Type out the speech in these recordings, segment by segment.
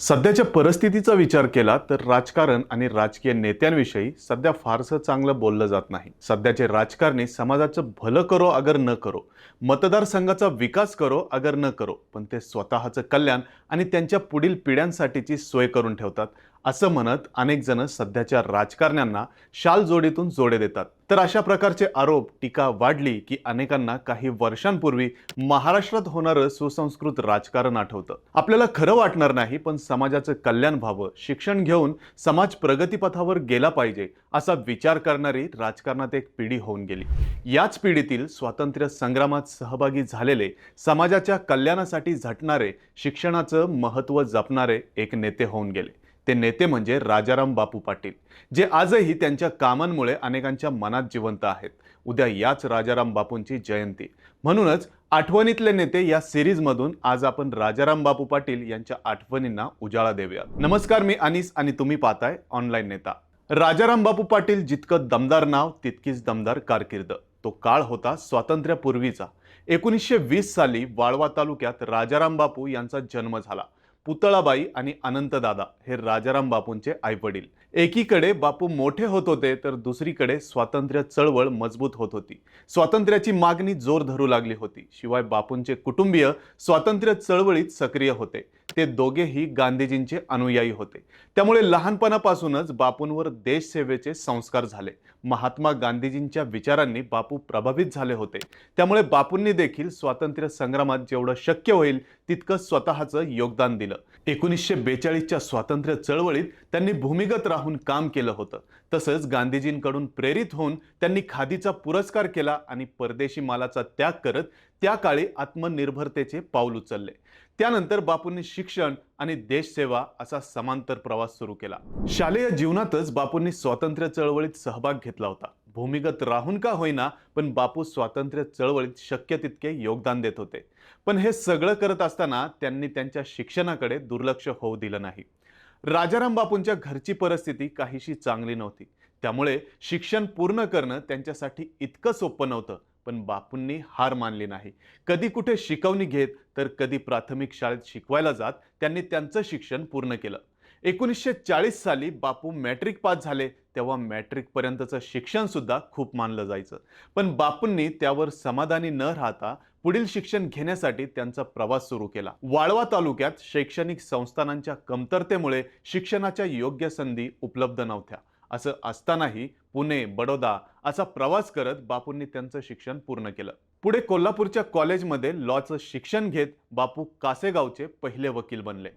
सध्याच्या परिस्थितीचा विचार केला तर राजकारण आणि राजकीय नेत्यांविषयी सध्या फारसं चांगलं बोललं जात नाही. सध्याचे राजकारणी समाजाचं भलं करो अगर न करो. मतदारसंघाचा विकास करो अगर न करो. पण ते स्वतःचं कल्याण आणि त्यांच्या पुढील पिढ्यांसाठीची सोय करून ठेवतात. असं म्हणत अनेक जण सध्याच्या राजकारण्यांना शाल जोडीतून जोडे देतात. तर अशा प्रकारचे आरोप टीका वाढली की अनेकांना काही वर्षांपूर्वी महाराष्ट्रात होणारं सुसंस्कृत राजकारण आठवतं. आपल्याला खरं वाटणार नाही पण समाजाचं कल्याण व्हावं शिक्षण घेऊन समाज प्रगतीपथावर गेला पाहिजे असा विचार करणारी राजकारणात एक पिढी होऊन गेली. याच पिढीतील स्वातंत्र्य संग्रामात सहभागी झालेले समाजाच्या कल्याणासाठी झटणारे शिक्षणाचं महत्त्व जपणारे एक नेते होऊन गेले. ते नेते म्हणजे राजाराम बापू पाटील जे आजही त्यांच्या कामांमुळे अनेकांच्या मनात जिवंत आहेत. उद्या याच राजाराम बापूंची जयंती. म्हणूनच आठवणीतले नेते या सिरीजमधून आज आपण राजाराम बापू पाटील यांच्या आठवणींना उजाळा देऊया नमस्कार मी अनिस आणि तुम्ही पाहताय ऑनलाईन नेता. राजाराम बापू पाटील जितकं दमदार नाव तितकीच दमदार कारकीर्द. तो काळ होता स्वातंत्र्यापूर्वीचा. एकोणीसशे वीस साली वाळवा तालुक्यात राजाराम बापू यांचा जन्म झाला. पुतळाबाई आणि अनंतदादा हे राजाराम बापूंचे आईवडील. एकीकडे बापू मोठे होत होते तर दुसरीकडे स्वातंत्र्य चळवळ मजबूत होत होती. स्वातंत्र्याची मागणी जोर धरू लागली होती. शिवाय बापूंचे कुटुंबीय स्वातंत्र्य चळवळीत सक्रिय होते. ते दोघेही गांधीजींचे अनुयायी होते. त्यामुळे लहानपणापासूनच बापूंवर देशसेवेचे संस्कार झाले. महात्मा गांधीजींच्या विचारांनी बापू प्रभावित झाले होते. त्यामुळे बापूंनी देखील स्वातंत्र्य संग्रामात जेवढं शक्य होईल तितकं स्वतःचं योगदान दिलं. एकोणीसशे बेचाळीसच्या स्वातंत्र्य चळवळीत त्यांनी भूमिगत राहून काम केलं होतं. तसंच गांधीजींकडून प्रेरित होऊन त्यांनी खादीचा पुरस्कार केला आणि परदेशी मालाचा त्याग करत त्या काळी आत्मनिर्भरतेचे पाऊल उचलले. त्यानंतर बापूंनी शिक्षण आणि देशसेवा असा समांतर प्रवास सुरू केला. शालेय जीवनातच बापूंनी स्वातंत्र्य चळवळीत सहभाग घेतला होता. भूमिगत राहून का होईना पण बापू स्वातंत्र्य चळवळीत शक्य तितके योगदान देत होते. पण हे सगळं करत असताना त्यांनी त्यांच्या शिक्षणाकडे दुर्लक्ष होऊ दिलं नाही. राजाराम बापूंच्या घरची परिस्थिती काहीशी चांगली नव्हती. त्यामुळे शिक्षण पूर्ण करणं त्यांच्यासाठी इतकं सोपं नव्हतं पण बापूंनी हार मानली नाही. कधी कुठे शिकवणी घेत तर कधी प्राथमिक शाळेत शिकवायला जात त्यांनी त्यांचं शिक्षण पूर्ण केलं. एकोणीसशे चाळीस साली बापू मॅट्रिक पास झाले तेव्हा मॅट्रिकपर्यंतचं शिक्षणसुद्धा शिक्षण सुद्धा खूप मानलं जायचं. पण बापूंनी त्यावर समाधानी न राहता पुढील शिक्षण घेण्यासाठी त्यांचा प्रवास सुरू केला. वाळवा तालुक्यात शैक्षणिक संस्थानांच्या कमतरतेमुळे शिक्षणाच्या योग्य संधी उपलब्ध नव्हत्या. असं असतानाही पुणे बडोदा असा प्रवास करत बापूंनी त्यांचं शिक्षण पूर्ण केलं. पुढे कोल्हापूरच्या कॉलेजमध्ये लॉचं शिक्षण घेत बापू कासेगावचे पहिले वकील बनले.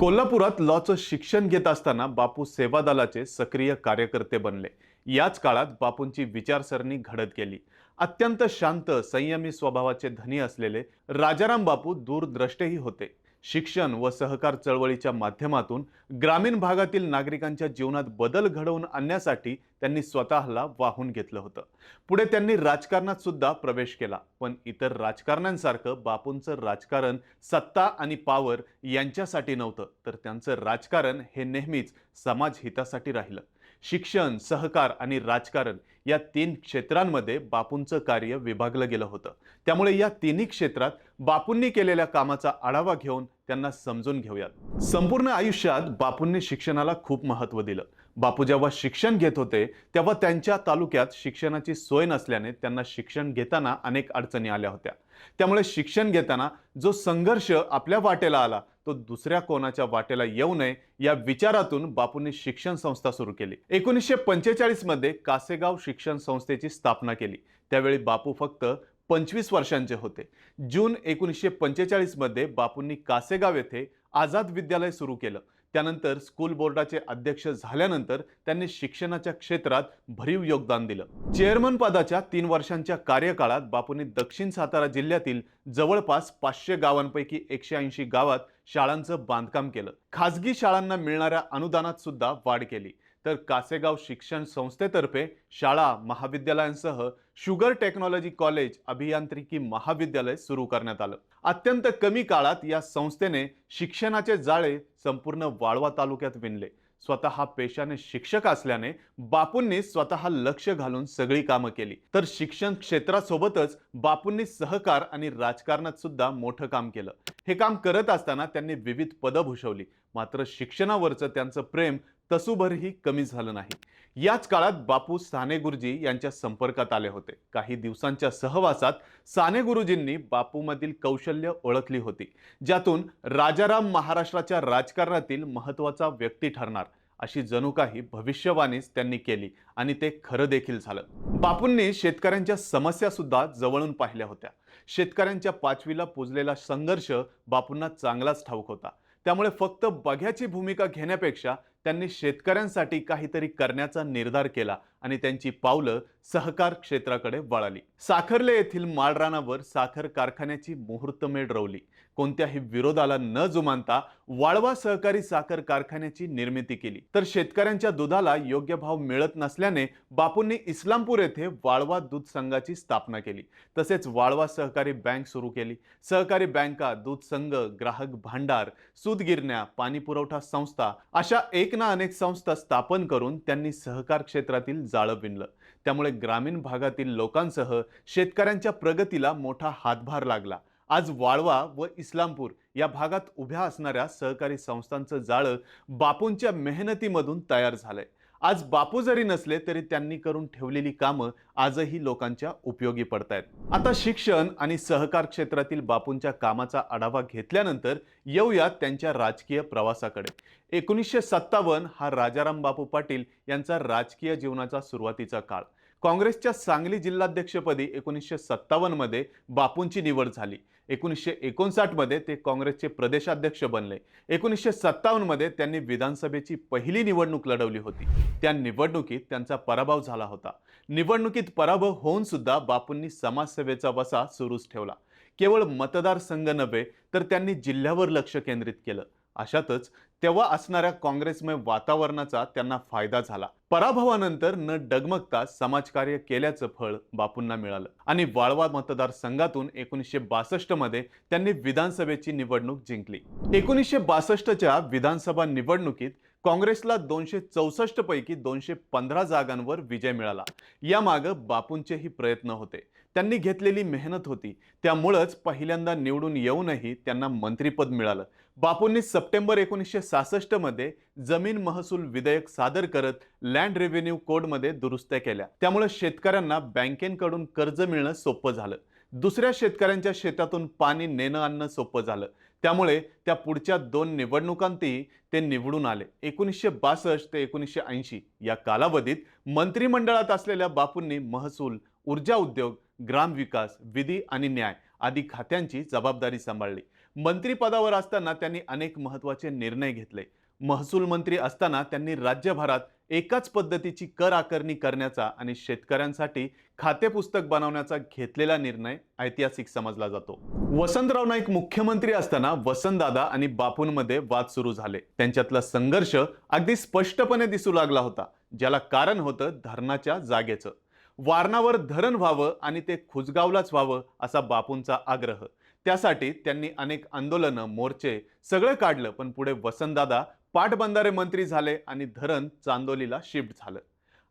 कोल्हापुरात लॉचं शिक्षण घेत असताना बापू सेवा दलाचे सक्रिय कार्यकर्ते बनले. याच काळात बापूंची विचारसरणी घडत गेली. अत्यंत शांत संयमी स्वभावाचे धनी असलेले राजाराम बापू दूरद्रष्टेही होते. शिक्षण व सहकार चळवळीच्या माध्यमातून ग्रामीण भागातील नागरिकांच्या जीवनात बदल घडवून आणण्यासाठी त्यांनी स्वतःला वाहून घेतलं होतं. पुढे त्यांनी राजकारणात सुद्धा प्रवेश केला पण इतर राजकारण्यांसारखं बापूंचं राजकारण सत्ता आणि पावर यांच्यासाठी नव्हतं तर त्यांचं राजकारण हे नेहमीच समाज हितासाठी राहिलं. शिक्षण सहकार आणि राजकारण या तीन क्षेत्रांमध्ये बापूंचं कार्य विभागलं गेलं होतं. त्यामुळे या तिन्ही क्षेत्रात बापूंनी केलेल्या कामाचा आढावा घेऊन त्यांना समजून घेऊयात. संपूर्ण आयुष्यात बापूंनी शिक्षणाला खूप महत्त्व दिलं. बापू जेव्हा शिक्षण घेत होते तेव्हा त्यांच्या तालुक्यात शिक्षणाची सोय नसल्याने त्यांना शिक्षण घेताना अनेक अडचणी आल्या होत्या. त्यामुळे शिक्षण घेताना जो संघर्ष आपल्या वाटेला आला तो दुसऱ्या कोणाच्या वाटेला येऊ नये या विचारातून बापूंनी शिक्षण संस्था सुरू केली. एकोणीसशे पंचेचाळीसमध्ये कासेगाव शिक्षण संस्थेची स्थापना केली. त्यावेळी बापू फक्त पंचवीस वर्षांचे होते. जून एकोणीसशे पंचेचाळीसमध्ये बापूंनी कासेगाव येथे आझाद विद्यालय सुरू केलं. त्यानंतर स्कूल बोर्डाचे अध्यक्ष झाल्यानंतर त्यांनी शिक्षणाच्या क्षेत्रात भरीव योगदान दिलं. चेअरमन पदाच्या तीन वर्षांच्या कार्यकाळात बापूंनी दक्षिण सातारा जिल्ह्यातील जवळपास पाचशे गावांपैकी एकशे ऐंशी गावात शाळांचं बांधकाम केलं. खासगी शाळांना मिळणाऱ्या अनुदानात सुद्धा वाढ केली. तर कासेगाव शिक्षण संस्थेतर्फे शाळा महाविद्यालयांसह शुगर टेक्नॉलॉजी कॉलेज अभियांत्रिकी महाविद्यालय सुरू करण्यात आलं. अत्यंत कमी काळात या संस्थेने शिक्षणाचे जाळे संपूर्ण वाळवा तालुक्यात विणले. स्वतः पेशाने शिक्षक असल्याने बापूंनी स्वतः लक्ष घालून सगळी कामं केली. तर शिक्षण क्षेत्रासोबतच बापूंनी सहकार आणि राजकारणात सुद्धा मोठं काम केलं. हे काम करत असताना त्यांनी विविध पदं भूषवली. मात्र शिक्षणावरचं त्यांचं प्रेम तसूभरही कमी झालं नाही. याच काळात बापू साने गुरुजी यांच्या संपर्कात आले होते. काही दिवसांच्या सहवासात साने गुरुजींनी बापूमधील कौशल्य ओळखली होती. ज्यातून राजाराम महाराष्ट्राच्या राजकारणातील महत्त्वाचा व्यक्ती ठरणार अशी जणू काही भविष्यवाणीच त्यांनी केली आणि ते खरं देखील झालं. बापूंनी शेतकऱ्यांच्या समस्या सुद्धा जवळून पाहिल्या होत्या. शेतकऱ्यांच्या पाचवीला पुजलेला संघर्ष बापूंना चांगलाच ठाऊक होता. त्यामुळे फक्त बघ्याची भूमिका घेण्यापेक्षा त्यांनी शेतकऱ्यांसाठी काहीतरी करण्याचा निर्धार केला आणि त्यांची पावलं सहकार क्षेत्राकडे वळाली. साखरले येथील माळरानावर साखर कारखान्याची मुहूर्तमेढ रवली. कोणत्याही विरोधाला न जुमानता वाळवा सहकारी साखर कारखान्याची निर्मिती केली. तर शेतकऱ्यांच्या दुधाला योग्य भाव मिळत नसल्याने बापूंनी इस्लामपूर येथे वाळवा दूध संघाची स्थापना केली. तसेच वाळवा सहकारी बँक सुरू केली. सहकारी बँका दूध संघ ग्राहक भांडार सूतगिरण्या पाणीपुरवठा पाणी पुरवठा संस्था अशा एक ना अनेक संस्था स्थापन करून त्यांनी सहकार क्षेत्रातील जाळं विणलं. त्यामुळे ग्रामीण भागातील लोकांसह शेतकऱ्यांच्या प्रगतीला मोठा हातभार लागला. आज वाळवा व इस्लामपूर या भागात उभ्या असणाऱ्या सहकारी संस्थांचं जाळं बापूंच्या मेहनतीमधून तयार झालंय. आज बापू जरी नसले तरी त्यांनी करून ठेवलेली कामं आजही लोकांच्या उपयोगी पडतायत. आता शिक्षण आणि सहकार क्षेत्रातील बापूंच्या कामाचा आढावा घेतल्यानंतर येऊयात त्यांच्या राजकीय प्रवासाकडे. एकोणीसशे सत्तावन्न हा राजाराम बापू पाटील यांचा राजकीय जीवनाचा सुरुवातीचा काळ. काँग्रेसच्या सांगली जिल्हाध्यक्षपदी एकोणीसशे सत्तावन्नमध्ये बापूंची निवड झाली. एकोणीसशे एकोणसाठमध्ये ते काँग्रेसचे प्रदेशाध्यक्ष बनले. एकोणीसशे सत्तावन्नमध्ये त्यांनी विधानसभेची पहिली निवडणूक लढवली होती. त्या निवडणुकीत त्यांचा पराभव झाला होता. निवडणुकीत पराभव होऊन सुद्धा बापूंनी समाजसेवेचा वसा सुरूच ठेवला. केवळ मतदारसंघ नव्हे तर त्यांनी जिल्ह्यावर लक्ष केंद्रित केलं. अशातच तेव्हा असणाऱ्या काँग्रेसमय वातावरणाचा त्यांना फायदा झाला. पराभवानंतर न डगमगता समाजकार्य केल्याचं फळ बापूंना मिळालं. आणि वाळवा मतदारसंघातून एकोणीसशे बासष्टमध्ये त्यांनी विधानसभेची निवडणूक जिंकली. एकोणीसशे बासष्टच्या विधानसभा निवडणुकीत काँग्रेसला दोनशे चौसष्ट पैकी दोनशे पंधरा जागांवर विजय मिळाला. यामागं बापूंचेही प्रयत्न होते. त्यांनी घेतलेली मेहनत होती. त्यामुळंच पहिल्यांदा निवडून येऊनही त्यांना मंत्रीपद मिळालं. बापूंनी सप्टेंबर एकोणीसशे सासष्टमध्ये जमीन महसूल विधेयक सादर करत लँड रेव्हेन्यू कोडमध्ये दुरुस्त्या केल्या. त्यामुळे शेतकऱ्यांना बँकेकडून कर्ज मिळणं सोपं झालं. दुसऱ्या शेतकऱ्यांच्या शेतातून पाणी नेणं आणणं सोपं झालं. त्यामुळे त्या पुढच्या दोन निवडणुकांतही ते निवडून आले. एकोणीसशे बासष्ट ते एकोणीसशे ऐंशी या कालावधीत मंत्रिमंडळात असलेल्या बापूंनी महसूल ऊर्जा उद्योग ग्रामविकास विधी आणि न्याय आदी खात्यांची जबाबदारी सांभाळली. मंत्रिपदावर असताना त्यांनी अनेक महत्त्वाचे निर्णय घेतले. महसूल मंत्री असताना त्यांनी राज्यभरात एकाच पद्धतीची कर आकारणी करण्याचा आणि शेतकऱ्यांसाठी खातेपुस्तक बनवण्याचा घेतलेला निर्णय ऐतिहासिक समजला जातो. वसंतराव नाईक मुख्यमंत्री असताना वसंतदादा आणि बापूंमध्ये वाद सुरू झाले. त्यांच्यातला संघर्ष अगदी स्पष्टपणे दिसू लागला होता ज्याला कारण होतं धरणाच्या जागेचं. वारणावर धरण व्हावं आणि ते खुजगावलाच व्हावं असा बापूंचा आग्रह. त्यासाठी त्यांनी अनेक आंदोलनं मोर्चे सगळं काढलं पण पुढे वसंतदादा पाटबंधारे मंत्री झाले आणि धरण चांदोलीला शिफ्ट झालं.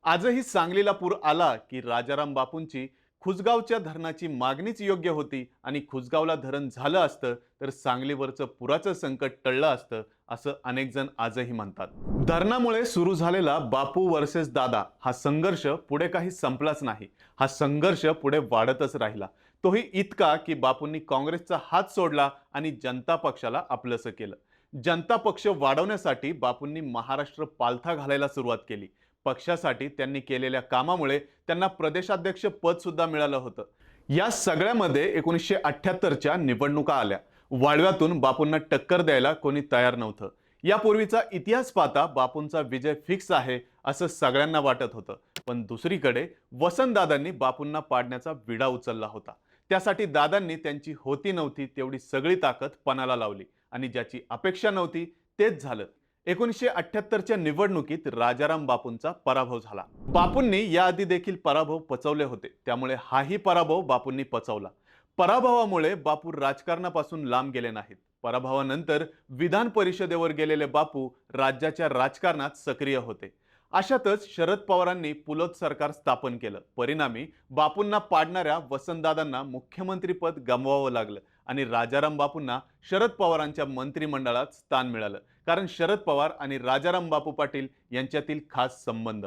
आजही सांगलीला पूर आला की राजाराम बापूंची खुसगावच्या धरणाची मागणीच योग्य होती आणि खुसगावला धरण झालं असतं तर सांगलीवरचं पुराचं संकट टळलं असतं असं अनेक जण आजही म्हणतात. धरणामुळे सुरू झालेला बापू वर्सेस दादा हा संघर्ष पुढे काही संपलाच नाही. हा संघर्ष पुढे वाढतच राहिला. तोही इतका की बापूंनी काँग्रेसचा हात सोडला आणि जनता पक्षाला आपलंसं केलं. जनता पक्ष वाढवण्यासाठी बापूंनी महाराष्ट्र पालथा घालायला सुरुवात केली. पक्षासाठी त्यांनी केलेल्या कामामुळे त्यांना प्रदेशाध्यक्ष पद सुद्धा मिळालं होतं. या सगळ्यामध्ये एकोणीसशे अठ्ठ्याहत्तरच्या निवडणुका आल्या. वाळव्यातून बापूंना टक्कर द्यायला कोणी तयार नव्हतं. यापूर्वीचा इतिहास पाहता बापूंचा विजय फिक्स आहे असं सगळ्यांना वाटत होतं. पण दुसरीकडे वसंतदादांनी बापूंना पाडण्याचा विडा उचलला होता. त्यासाठी दादांनी त्यांची होती नव्हती तेवढी सगळी ताकद पणाला लावली आणि ज्याची अपेक्षा नव्हती तेच झालं. एकोणीसशे अठ्ठ्याहत्तरच्या निवडणुकीत राजाराम बापूंचा पराभव झाला. बापूंनी याआधी देखील पराभव पचवले होते. त्यामुळे हाही पराभव बापूंनी पचवला. पराभवामुळे बापू राजकारणापासून लांब गेले नाहीत. पराभवानंतर विधान परिषदेवर गेलेले बापू राज्याच्या राजकारणात सक्रिय होते. अशातच शरद पवारांनी पुलत सरकार स्थापन केलं. परिणामी बापूंना पाडणाऱ्या वसंतदादांना मुख्यमंत्रीपद गमवावं लागलं आणि राजाराम बापूंना शरद पवारांच्या मंत्रिमंडळात स्थान मिळालं. कारण शरद पवार आणि राजाराम बापू पाटील यांच्यातील खास संबंध.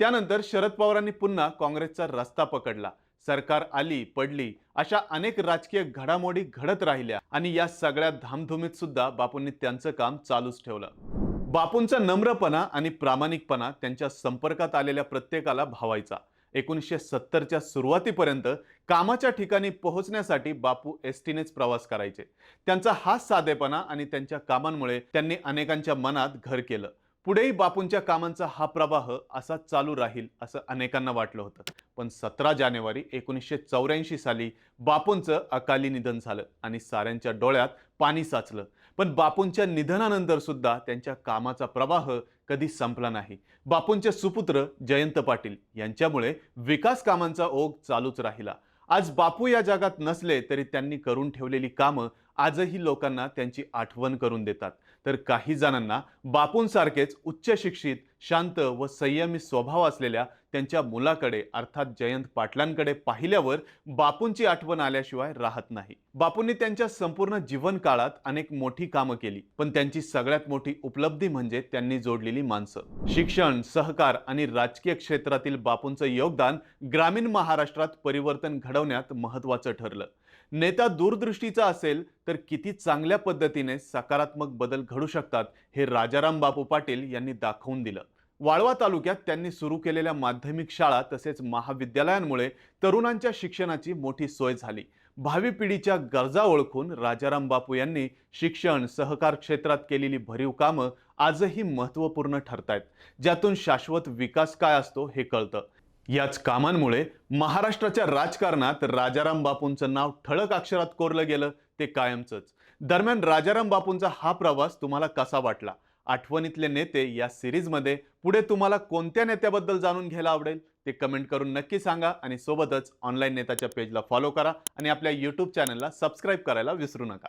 त्यानंतर शरद पवारांनी पुन्हा काँग्रेसचा रस्ता पकडला. सरकार आली पडली अशा अनेक राजकीय घडामोडी घडत राहिल्या आणि या सगळ्या धामधुमीत सुद्धा बापूंनी त्यांचं काम चालूच ठेवलं. बापूंचा नम्रपणा आणि प्रामाणिकपणा त्यांच्या संपर्कात आलेल्या प्रत्येकाला भावायचा. एकोणीसशे सत्तरच्या सुरुवातीपर्यंत कामाच्या ठिकाणी पोहोचण्यासाठी बापू एस टीनेच प्रवास करायचे. त्यांचा हा साधेपणा आणि त्यांच्या कामांमुळे त्यांनी अनेकांच्या मनात घर केलं. पुढेही बापूंच्या कामांचा हा प्रवाह असा चालू राहील असं अनेकांना वाटलं होतं. पण सतरा जानेवारी एकोणीसशे चौऱ्याऐंशी साली बापूंचं अकाली निधन झालं आणि साऱ्यांच्या डोळ्यात पाणी साचलं. पण बापूंच्या निधनानंतर सुद्धा त्यांच्या कामाचा प्रवाह कधी संपला नाही. बापूंचे सुपुत्र जयंत पाटील यांच्यामुळे विकास कामांचा ओघ चालूच राहिला. आज बापू या जगात नसले तरी त्यांनी करून ठेवलेली कामं आजही लोकांना त्यांची आठवण करून देतात. तर काही जणांना बापूंसारखेच उच्च शिक्षित शांत व संयमी स्वभाव असलेल्या त्यांच्या मुलाकडे अर्थात जयंत पाटलांकडे पाहिल्यावर बापूंची आठवण आल्याशिवाय राहत नाही. बापूंनी त्यांच्या संपूर्ण जीवन काळात अनेक मोठी कामं केली पण त्यांची सगळ्यात मोठी उपलब्धी म्हणजे त्यांनी जोडलेली माणसं. शिक्षण सहकार आणि राजकीय क्षेत्रातील बापूंचं योगदान ग्रामीण महाराष्ट्रात परिवर्तन घडवण्यात महत्वाचं ठरलं. नेता दूरदृष्टीचा असेल तर किती चांगल्या पद्धतीने सकारात्मक बदल घडू शकतात हे राजाराम बापू पाटील यांनी दाखवून दिलं. वाळवा तालुक्यात त्यांनी सुरू केलेल्या माध्यमिक शाळा तसेच महाविद्यालयांमुळे तरुणांच्या शिक्षणाची मोठी सोय झाली. भावी पिढीच्या गरजा ओळखून राजाराम बापू यांनी शिक्षण सहकार क्षेत्रात केलेली भरीव कामं आजही महत्त्वपूर्ण आहेत ज्यातून शाश्वत विकास काय असतो हे कळतं. याच कामांमुळे महाराष्ट्राच्या राजकारणात राजाराम बापूंचं नाव ठळक अक्षरात कोरलं गेलं ते कायमचंच. दरम्यान राजाराम बापूंचा हा प्रवास तुम्हाला कसा वाटला? आठवणीतले नेते या सिरीजमध्ये पुढे तुम्हाला कोणत्या नेत्याबद्दल जाणून घ्यायला आवडेल? ते कमेंट करून नक्की सांगा आणि सोबतच ऑनलाईन नेताच्या पेजला फॉलो करा आणि आपल्या यूट्यूब चॅनलला सबस्क्राईब करायला विसरू नका.